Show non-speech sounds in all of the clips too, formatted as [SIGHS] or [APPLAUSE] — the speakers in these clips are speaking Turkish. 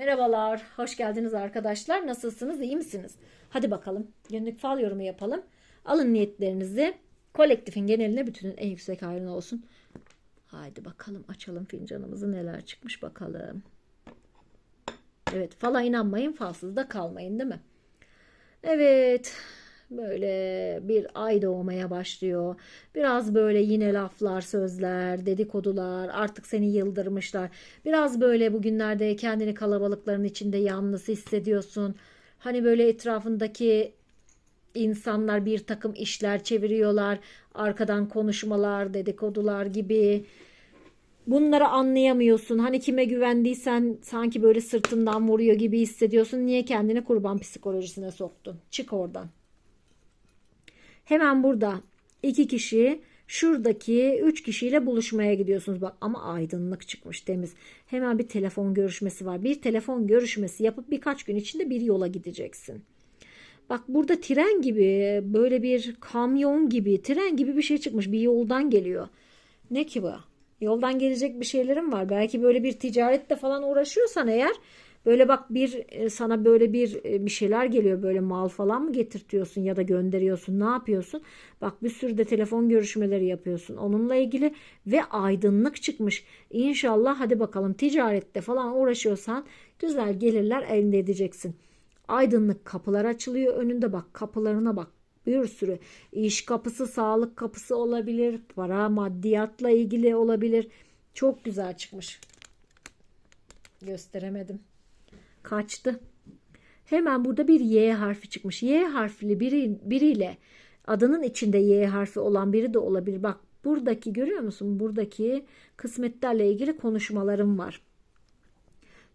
Merhabalar, hoş geldiniz arkadaşlar. Nasılsınız, iyi misiniz? Hadi bakalım, günlük fal yorumu yapalım. Alın niyetlerinizi. Kolektifin geneline bütünün en yüksek hayrına olsun. Haydi bakalım açalım fincanımızı neler çıkmış bakalım. Evet, fala inanmayın, falsız da kalmayın değil mi? Evet, böyle bir ay doğmaya başlıyor. Biraz böyle yine laflar, sözler, dedikodular artık seni yıldırmışlar. Biraz böyle bugünlerde kendini kalabalıkların içinde yalnız hissediyorsun. Hani böyle etrafındaki insanlar bir takım işler çeviriyorlar. Arkadan konuşmalar, dedikodular gibi. Bunları anlayamıyorsun. Hani kime güvendiysen sanki böyle sırtından vuruyor gibi hissediyorsun. Niye kendini kurban psikolojisine soktun? Çık oradan. Hemen burada iki kişi şuradaki üç kişiyle buluşmaya gidiyorsunuz. Bak ama aydınlık çıkmış temiz. Hemen bir telefon görüşmesi var. Bir telefon görüşmesi yapıp birkaç gün içinde bir yola gideceksin. Bak burada tren gibi böyle bir kamyon gibi tren gibi bir şey çıkmış. Bir yoldan geliyor. Ne ki bu? Yoldan gelecek bir şeylerim var. Belki böyle bir ticarette falan uğraşıyorsan eğer böyle bak bir e, sana böyle bir e, bir şeyler geliyor böyle mal falan mı getirtiyorsun ya da gönderiyorsun ne yapıyorsun? Bak bir sürü de telefon görüşmeleri yapıyorsun onunla ilgili ve aydınlık çıkmış. İnşallah hadi bakalım ticarette falan uğraşıyorsan güzel gelirler elde edeceksin. Aydınlık kapılar açılıyor önünde bak kapılarına bak bir sürü iş kapısı, sağlık kapısı olabilir, para, maddiyatla ilgili olabilir. Çok güzel çıkmış. Gösteremedim. Kaçtı. Hemen burada bir Y harfi çıkmış. Y harfli biri, biriyle adının içinde Y harfi olan biri de olabilir. Bak buradaki görüyor musun? Buradaki kısmetlerle ilgili konuşmalarım var.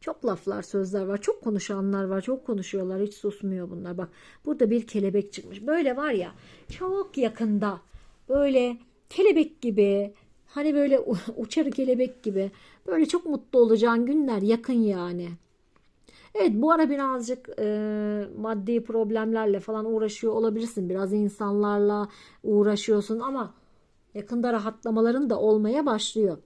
Çok laflar, sözler var. Çok konuşanlar var. Çok konuşuyorlar. Hiç susmuyor bunlar. Bak burada bir kelebek çıkmış. Böyle var ya çok yakında böyle kelebek gibi hani böyle uçarı kelebek gibi böyle çok mutlu olacağın günler yakın yani. Evet bu ara birazcık e, maddi problemlerle falan uğraşıyor olabilirsin. Biraz insanlarla uğraşıyorsun ama yakında rahatlamaların da olmaya başlıyor.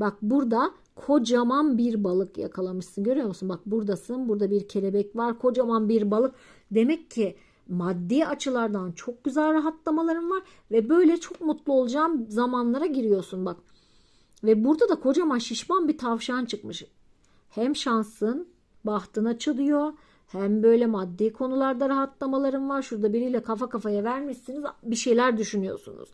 Bak burada kocaman bir balık yakalamışsın. Görüyor musun? Bak buradasın. Burada bir kelebek var. Kocaman bir balık. Demek ki maddi açılardan çok güzel rahatlamaların var ve böyle çok mutlu olacağın zamanlara giriyorsun bak. Ve burada da kocaman şişman bir tavşan çıkmış. Hem şansın, bahtın açılıyor. Hem böyle maddi konularda rahatlamaların var. Şurada biriyle kafa kafaya vermişsiniz. Bir şeyler düşünüyorsunuz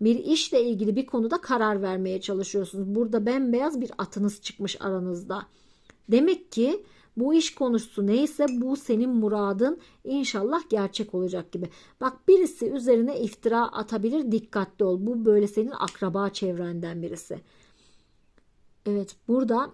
bir işle ilgili bir konuda karar vermeye çalışıyorsunuz. Burada bembeyaz bir atınız çıkmış aranızda. Demek ki bu iş konusu neyse bu senin muradın inşallah gerçek olacak gibi. Bak birisi üzerine iftira atabilir dikkatli ol. Bu böyle senin akraba çevrenden birisi. Evet burada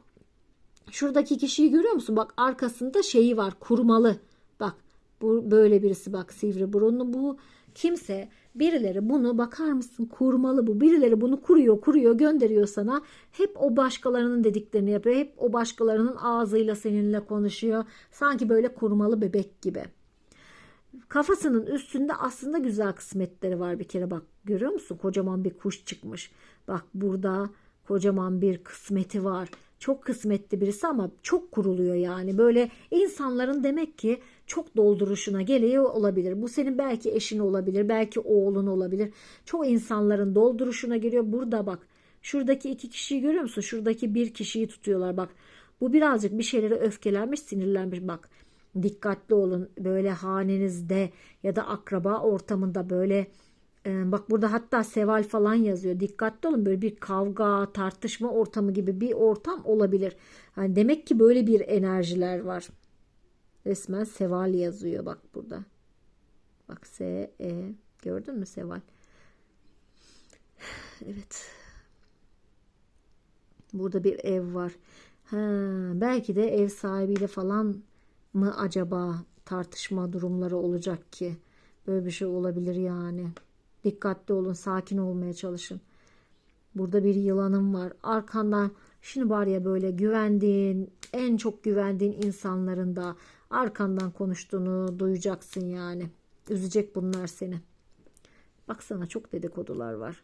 şuradaki kişiyi görüyor musun? Bak arkasında şeyi var kurmalı. Bak bu böyle birisi bak sivri burunlu. Bu kimse birileri bunu bakar mısın? Kurmalı bu. Birileri bunu kuruyor kuruyor gönderiyor sana. Hep o başkalarının dediklerini yapıyor. Hep o başkalarının ağzıyla seninle konuşuyor. Sanki böyle kurmalı bebek gibi. Kafasının üstünde aslında güzel kısmetleri var bir kere bak. Görüyor musun? Kocaman bir kuş çıkmış. Bak burada kocaman bir kısmeti var çok kısmetli birisi ama çok kuruluyor yani. Böyle insanların demek ki çok dolduruşuna geliyor olabilir. Bu senin belki eşin olabilir, belki oğlun olabilir. Çoğu insanların dolduruşuna geliyor. Burada bak şuradaki iki kişiyi görüyor musun? Şuradaki bir kişiyi tutuyorlar bak. Bu birazcık bir şeylere öfkelenmiş, sinirlenmiş bak. Dikkatli olun böyle hanenizde ya da akraba ortamında böyle bak burada hatta seval falan yazıyor. Dikkatli olun böyle bir kavga, tartışma ortamı gibi bir ortam olabilir. Yani demek ki böyle bir enerjiler var. Resmen seval yazıyor bak burada. Bak S E gördün mü seval? [SIGHS] Evet. Burada bir ev var. Ha, belki de ev sahibiyle falan mı acaba tartışma durumları olacak ki? Böyle bir şey olabilir yani. Dikkatli olun, sakin olmaya çalışın. Burada bir yılanım var. Arkandan şimdi var ya böyle güvendiğin, en çok güvendiğin insanların da arkandan konuştuğunu duyacaksın yani. Üzecek bunlar seni. Baksana çok dedikodular var.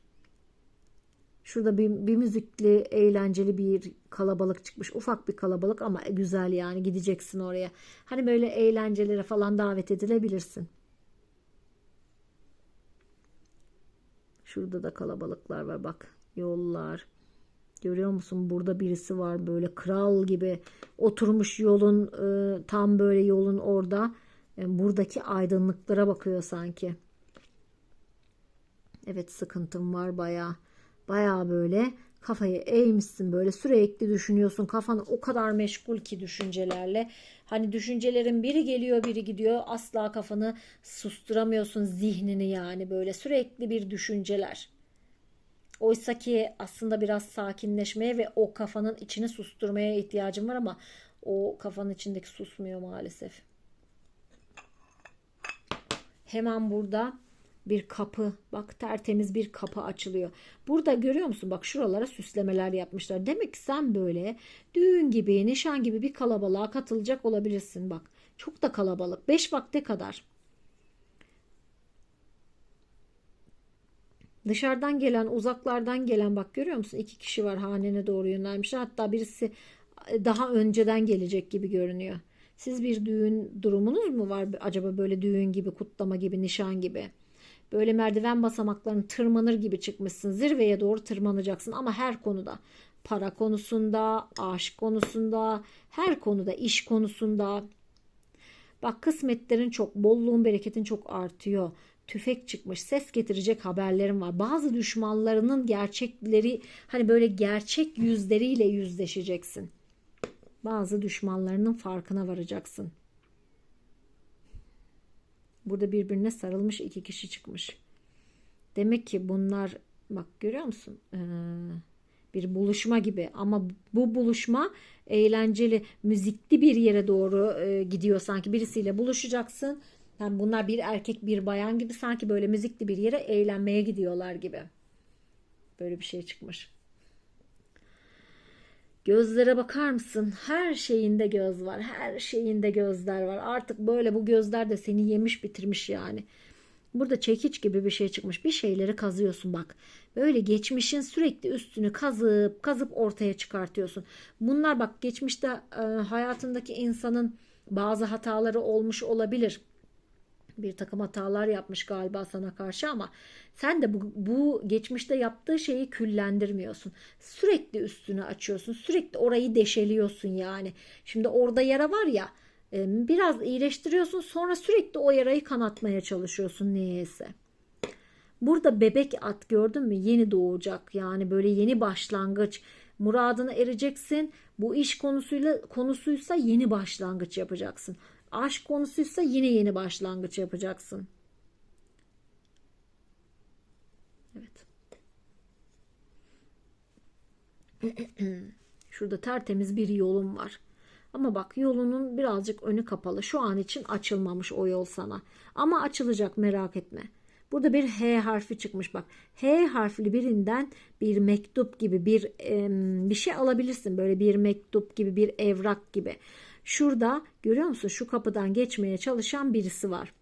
Şurada bir, bir müzikli, eğlenceli bir kalabalık çıkmış. Ufak bir kalabalık ama güzel yani gideceksin oraya. Hani böyle eğlencelere falan davet edilebilirsin. Şurada da kalabalıklar var bak. Yollar. Görüyor musun? Burada birisi var böyle kral gibi oturmuş yolun e, tam böyle yolun orada. E, buradaki aydınlıklara bakıyor sanki. Evet sıkıntım var bayağı. Bayağı böyle kafayı eğmişsin böyle sürekli düşünüyorsun. Kafan o kadar meşgul ki düşüncelerle. Hani düşüncelerin biri geliyor biri gidiyor. Asla kafanı susturamıyorsun zihnini yani böyle sürekli bir düşünceler. Oysa ki aslında biraz sakinleşmeye ve o kafanın içini susturmaya ihtiyacım var ama o kafanın içindeki susmuyor maalesef. Hemen burada bir kapı bak tertemiz bir kapı açılıyor. Burada görüyor musun bak şuralara süslemeler yapmışlar. Demek ki sen böyle düğün gibi nişan gibi bir kalabalığa katılacak olabilirsin bak. Çok da kalabalık. Beş vakte kadar. Dışarıdan gelen, uzaklardan gelen bak görüyor musun? İki kişi var hanene doğru yönelmişler. Hatta birisi daha önceden gelecek gibi görünüyor. Siz bir düğün durumunuz mu var acaba böyle düğün gibi, kutlama gibi, nişan gibi? Böyle merdiven basamaklarını tırmanır gibi çıkmışsın. Zirveye doğru tırmanacaksın ama her konuda. Para konusunda, aşk konusunda, her konuda, iş konusunda. Bak kısmetlerin çok, bolluğun, bereketin çok artıyor tüfek çıkmış ses getirecek haberlerim var. Bazı düşmanlarının gerçekleri hani böyle gerçek yüzleriyle yüzleşeceksin. Bazı düşmanlarının farkına varacaksın. Burada birbirine sarılmış iki kişi çıkmış. Demek ki bunlar bak görüyor musun? Ee, bir buluşma gibi ama bu buluşma eğlenceli, müzikli bir yere doğru e, gidiyor sanki. Birisiyle buluşacaksın yani bunlar bir erkek bir bayan gibi sanki böyle müzikli bir yere eğlenmeye gidiyorlar gibi. Böyle bir şey çıkmış. Gözlere bakar mısın? Her şeyinde göz var. Her şeyinde gözler var. Artık böyle bu gözler de seni yemiş bitirmiş yani. Burada çekiç gibi bir şey çıkmış. Bir şeyleri kazıyorsun bak. Böyle geçmişin sürekli üstünü kazıp kazıp ortaya çıkartıyorsun. Bunlar bak geçmişte e, hayatındaki insanın bazı hataları olmuş olabilir bir takım hatalar yapmış galiba sana karşı ama sen de bu, bu geçmişte yaptığı şeyi küllendirmiyorsun. Sürekli üstünü açıyorsun. Sürekli orayı deşeliyorsun yani. Şimdi orada yara var ya e, biraz iyileştiriyorsun sonra sürekli o yarayı kanatmaya çalışıyorsun neyse. Burada bebek at gördün mü? Yeni doğacak yani böyle yeni başlangıç. Muradına ereceksin. Bu iş konusuyla konusuysa yeni başlangıç yapacaksın. Aşk konusuysa yine yeni başlangıç yapacaksın. Evet. [CLEARS THROAT] Şurada tertemiz bir yolum var. Ama bak yolunun birazcık önü kapalı. Şu an için açılmamış o yol sana. Ama açılacak merak etme. Burada bir H harfi çıkmış bak. H harfli birinden bir mektup gibi bir bir şey alabilirsin. Böyle bir mektup gibi bir evrak gibi. Şurada görüyor musun şu kapıdan geçmeye çalışan birisi var.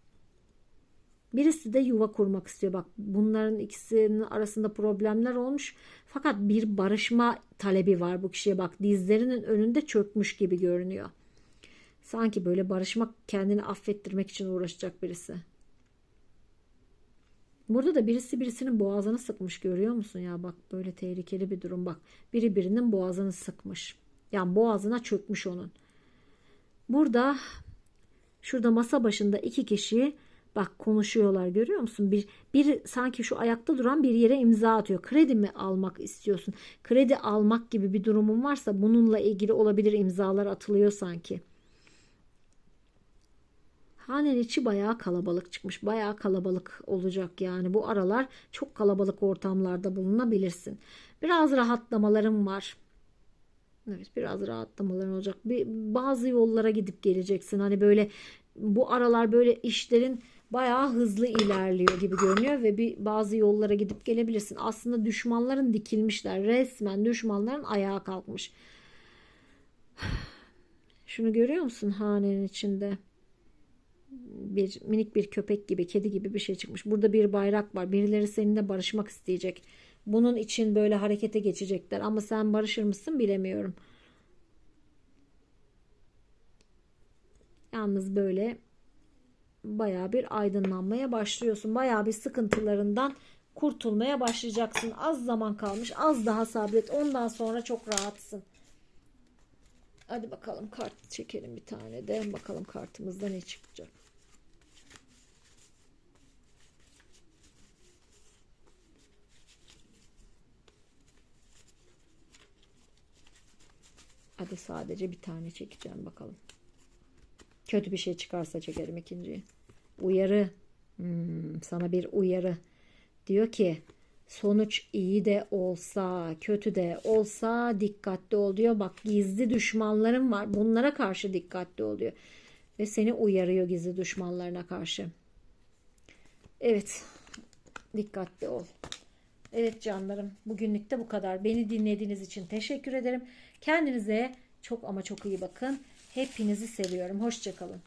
Birisi de yuva kurmak istiyor. Bak bunların ikisinin arasında problemler olmuş. Fakat bir barışma talebi var bu kişiye. Bak dizlerinin önünde çökmüş gibi görünüyor. Sanki böyle barışmak kendini affettirmek için uğraşacak birisi. Burada da birisi birisinin boğazını sıkmış görüyor musun ya bak böyle tehlikeli bir durum bak. Biri birinin boğazını sıkmış. Yani boğazına çökmüş onun. Burada şurada masa başında iki kişi bak konuşuyorlar görüyor musun? Bir, bir sanki şu ayakta duran bir yere imza atıyor. Kredi mi almak istiyorsun? Kredi almak gibi bir durumun varsa bununla ilgili olabilir imzalar atılıyor sanki. Hanenin içi bayağı kalabalık çıkmış. Bayağı kalabalık olacak yani. Bu aralar çok kalabalık ortamlarda bulunabilirsin. Biraz rahatlamalarım var. Evet biraz rahatlamaların olacak. Bir, bazı yollara gidip geleceksin. Hani böyle bu aralar böyle işlerin bayağı hızlı ilerliyor gibi görünüyor ve bir bazı yollara gidip gelebilirsin. Aslında düşmanların dikilmişler. Resmen düşmanların ayağa kalkmış. Şunu görüyor musun hanenin içinde? Bir minik bir köpek gibi, kedi gibi bir şey çıkmış. Burada bir bayrak var. Birileri seninle barışmak isteyecek. Bunun için böyle harekete geçecekler. Ama sen barışır mısın bilemiyorum. Yalnız böyle bayağı bir aydınlanmaya başlıyorsun. Bayağı bir sıkıntılarından kurtulmaya başlayacaksın. Az zaman kalmış. Az daha sabret. Ondan sonra çok rahatsın. Hadi bakalım kart çekelim bir tane de. Bakalım kartımızda ne çıkacak. Hadi sadece bir tane çekeceğim bakalım. Kötü bir şey çıkarsa çekerim ikinciyi. Uyarı. Hmm, sana bir uyarı. Diyor ki sonuç iyi de olsa, kötü de olsa dikkatli ol diyor. Bak gizli düşmanların var. Bunlara karşı dikkatli ol diyor. Ve seni uyarıyor gizli düşmanlarına karşı. Evet. Dikkatli ol. Evet canlarım. Bugünlük de bu kadar. Beni dinlediğiniz için teşekkür ederim. Kendinize çok ama çok iyi bakın. Hepinizi seviyorum. Hoşçakalın.